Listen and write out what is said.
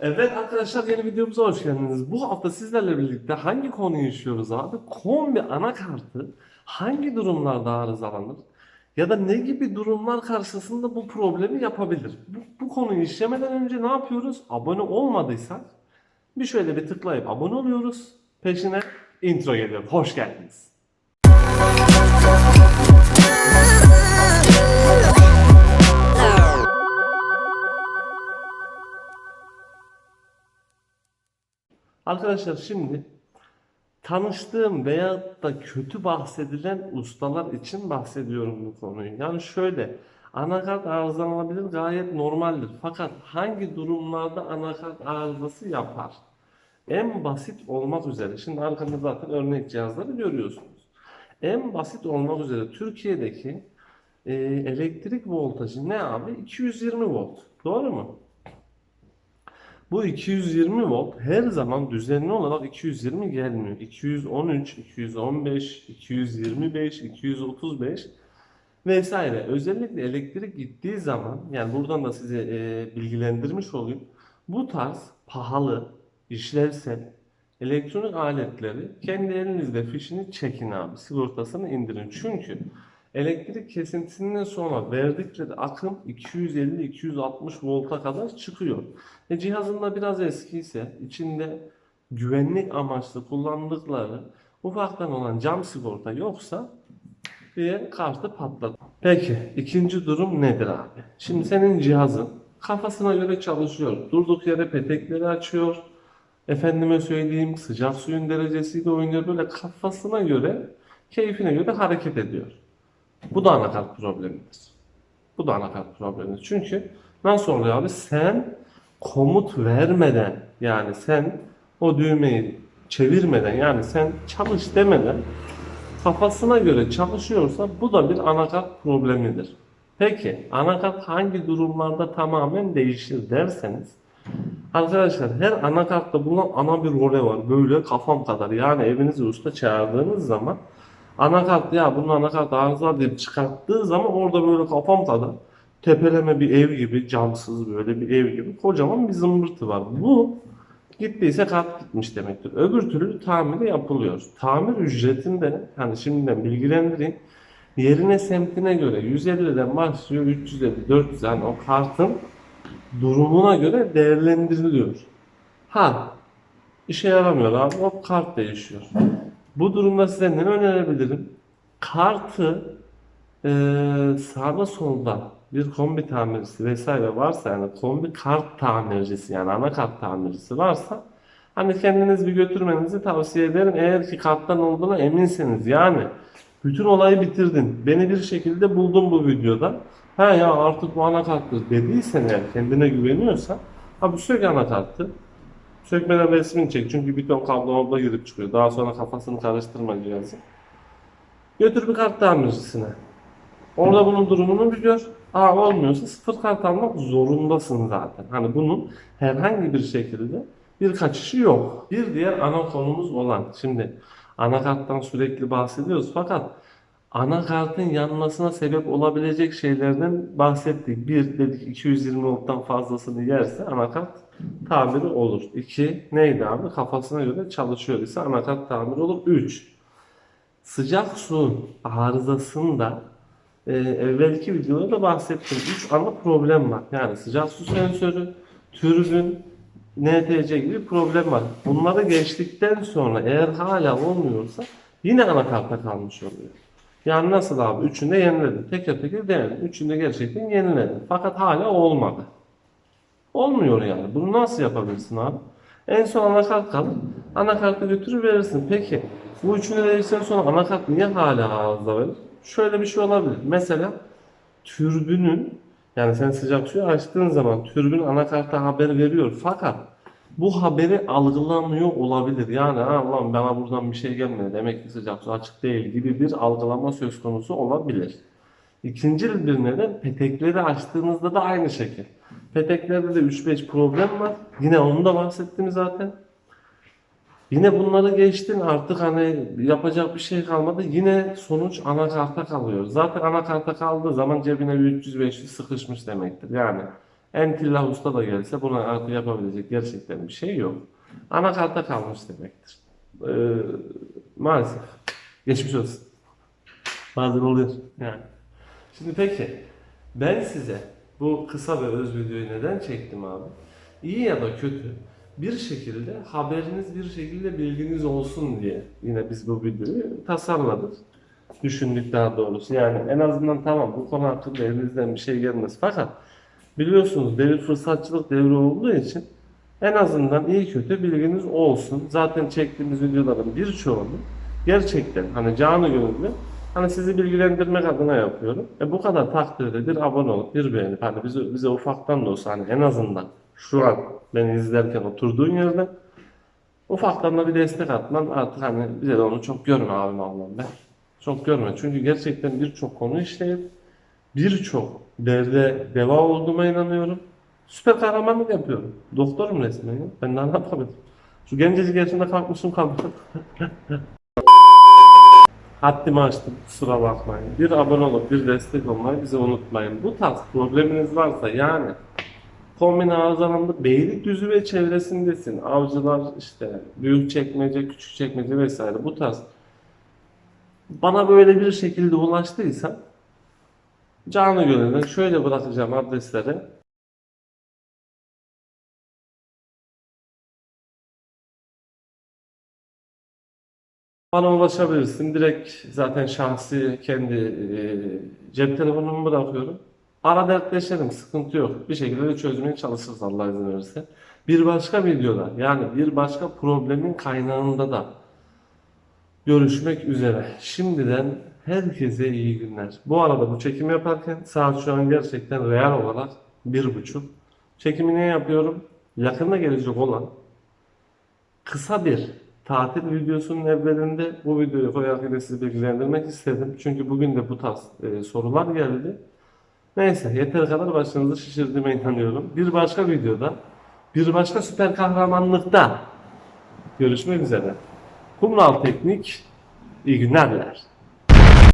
Evet arkadaşlar yeni videomuza hoş geldiniz. Bu hafta sizlerle birlikte hangi konuyu işliyoruz abi? Kombi anakartı hangi durumlarda arızalanır? Ya da ne gibi durumlar karşısında bu problemi yapabilir? Bu, bu konuyu işlemeden önce ne yapıyoruz? Abone olmadıysak bir şöyle bir tıklayıp abone oluyoruz. Peşine intro geliyor. Hoş geldiniz. Arkadaşlar şimdi tanıştığım veya da kötü bahsedilen ustalar için bahsediyorum bu konuyu. Yani şöyle anakart arızalanabilir gayet normaldir. Fakat hangi durumlarda anakart arızası yapar? En basit olmak üzere, şimdi arkamda zaten örnek cihazları görüyorsunuz. En basit olmak üzere Türkiye'deki e, elektrik voltajı ne abi? 220 volt. Doğru mu? Bu 220 volt her zaman düzenli olarak 220 gelmiyor. 213, 215, 225, 235 vesaire. Özellikle elektrik gittiği zaman yani buradan da size e, bilgilendirmiş olayım. Bu tarz pahalı, işlevsel elektronik aletleri kendi elinizde fişini çekin abi. Sigortasını indirin. Çünkü elektrik kesintisinden sonra verdikleri akım 250-260 volta kadar çıkıyor. E cihazın da biraz eskiyse içinde güvenlik amaçlı kullandıkları ufaktan olan cam sigorta yoksa diye kartı patladı. Peki ikinci durum nedir abi? Şimdi senin cihazın kafasına göre çalışıyor. Durduk yere petekleri açıyor. Efendime söyleyeyim sıcak suyun derecesiyle oynuyor. Böyle kafasına göre, keyfine göre hareket ediyor. Bu da anakart problemidir. Bu da anakart problemidir. Çünkü nasıl oluyor abi? Sen komut vermeden yani sen o düğmeyi çevirmeden yani sen çalış demeden kafasına göre çalışıyorsa bu da bir anakart problemidir. Peki anakart hangi durumlarda tamamen değişir derseniz Arkadaşlar her anakartta bulunan ana bir role var. Böyle kafam kadar. Yani evinize usta çağırdığınız zaman anakart ya bunun anakart arıza deyip çıkarttığı zaman orada böyle kafam kadar tepeleme bir ev gibi camsız böyle bir ev gibi kocaman bir zımbırtı var. Bu gittiyse kart gitmiş demektir. Öbür türlü tamiri yapılıyor. Tamir ücretinde hani şimdiden bilgilendireyim. Yerine semtine göre 150'den başlıyor 350 400 yani o kartın durumuna göre değerlendiriliyor. Ha, işe yaramıyor abi. O kart değişiyor. Bu durumda size ne önerebilirim? Kartı e, sağda solda bir kombi tamircisi vesaire varsa yani kombi kart tamircisi yani anakart tamircisi varsa hani kendiniz bir götürmenizi tavsiye ederim. Eğer ki karttan olduğuna eminseniz yani bütün olayı bitirdin. Beni bir şekilde buldun bu videoda. Ha ya artık bu anakarttır dediysen eğer kendine güveniyorsan abi sök anakartı. Sökmeden resmini çek çünkü bir ton kablo mablo girip çıkıyor. Daha sonra kafasını karıştırma cihazı. Götür bir kart tamircisine. Orada bunun durumunu bir gör. Aa olmuyorsa sıfır kart almak zorundasın zaten. Hani bunun herhangi bir şekilde bir kaçışı yok. Bir diğer ana konumuz olan şimdi anakarttan sürekli bahsediyoruz fakat anakartın yanmasına sebep olabilecek şeylerden bahsettik. Bir dedik 220 volttan fazlasını yerse anakart tamiri olur. İki neydi abi? Kafasına göre çalışıyor ise anakart tamiri olur. Üç sıcak su arızasında e, evvelki videoda bahsettim. Üç ana problem var. Yani sıcak su sensörü, türbün, NTC gibi problem var. Bunları geçtikten sonra eğer hala olmuyorsa yine anakarta kalmış oluyor. Yani nasıl abi? Üçünü de yeniledim. Teker teker denedim. Üçünü de gerçekten yeniledim. Fakat hala olmadı. Olmuyor yani. Bunu nasıl yapabilirsin abi? En son anakart kalır. Anakartı götürür verirsin. Peki bu üçünü verdikten sonra anakart niye hala arıza verir? Şöyle bir şey olabilir. Mesela türbünün yani sen sıcak suyu açtığın zaman türbün anakarta haber veriyor. Fakat bu haberi algılamıyor olabilir. Yani ha ulan bana buradan bir şey gelmedi. Demek ki sıcak su açık değil gibi bir algılama söz konusu olabilir. İkinci bir neden petekleri açtığınızda da aynı şekil. Peteklerde de 3-5 problem var. Yine onu da bahsettim zaten. Yine bunları geçtin artık hani yapacak bir şey kalmadı. Yine sonuç anakarta kalıyor. Zaten anakarta kaldığı zaman cebine bir 300-500 sıkışmış demektir. Yani Entilla usta da gelse buna artık yapabilecek gerçekten bir şey yok. Anakarta kalmış demektir. Ee, maalesef. Geçmiş olsun. Bazen oluyor yani. Şimdi peki ben size bu kısa ve öz videoyu neden çektim abi? İyi ya da kötü bir şekilde haberiniz bir şekilde bilginiz olsun diye yine biz bu videoyu tasarladık. Düşündük daha doğrusu. Yani en azından tamam bu konu hakkında elinizden bir şey gelmez. Fakat biliyorsunuz devir fırsatçılık devri olduğu için en azından iyi kötü bilginiz olsun. Zaten çektiğimiz videoların birçoğunu gerçekten hani canı gönüllü hani sizi bilgilendirmek adına yapıyorum. E bu kadar takdirde bir abone olup bir beğenip hani bize, bize ufaktan da olsa hani en azından şu an beni izlerken oturduğun yerde ufaktan da bir destek atman artık hani bize de onu çok görme abim ablam be. Çok görme. Çünkü gerçekten birçok konu işleyip birçok derde deva olduğuma inanıyorum. Süper kahramanlık yapıyorum. Doktorum resmen ya. Ben ne yapabilirim? Şu gencecik yaşında kalkmışım kalmışım. Haddimi açtım. Kusura bakmayın. Bir abone olup bir destek olmayı bize unutmayın. Bu tarz probleminiz varsa yani kombin arızalandı Beylikdüzü ve çevresindesin. Avcılar işte büyük çekmece, küçük çekmece vesaire bu tarz bana böyle bir şekilde ulaştıysa canı gönülden şöyle bırakacağım adresleri. Bana ulaşabilirsin. Direkt zaten şahsi kendi e, cep telefonumu bırakıyorum. Ara dertleşelim. Sıkıntı yok. Bir şekilde de çözmeye çalışırız Allah izin verirse. Bir başka videoda yani bir başka problemin kaynağında da görüşmek üzere. Şimdiden herkese iyi günler. Bu arada bu çekimi yaparken saat şu an gerçekten real olarak bir buçuk. Çekimi niye yapıyorum? Yakında gelecek olan kısa bir tatil videosunun evvelinde bu videoyu koyarken de sizi bilgilendirmek istedim. Çünkü bugün de bu tarz e, sorular geldi. Neyse yeter kadar başınızı şişirdiğime inanıyorum. Bir başka videoda, bir başka süper kahramanlıkta görüşmek üzere. Kumral Teknik, iyi günlerler.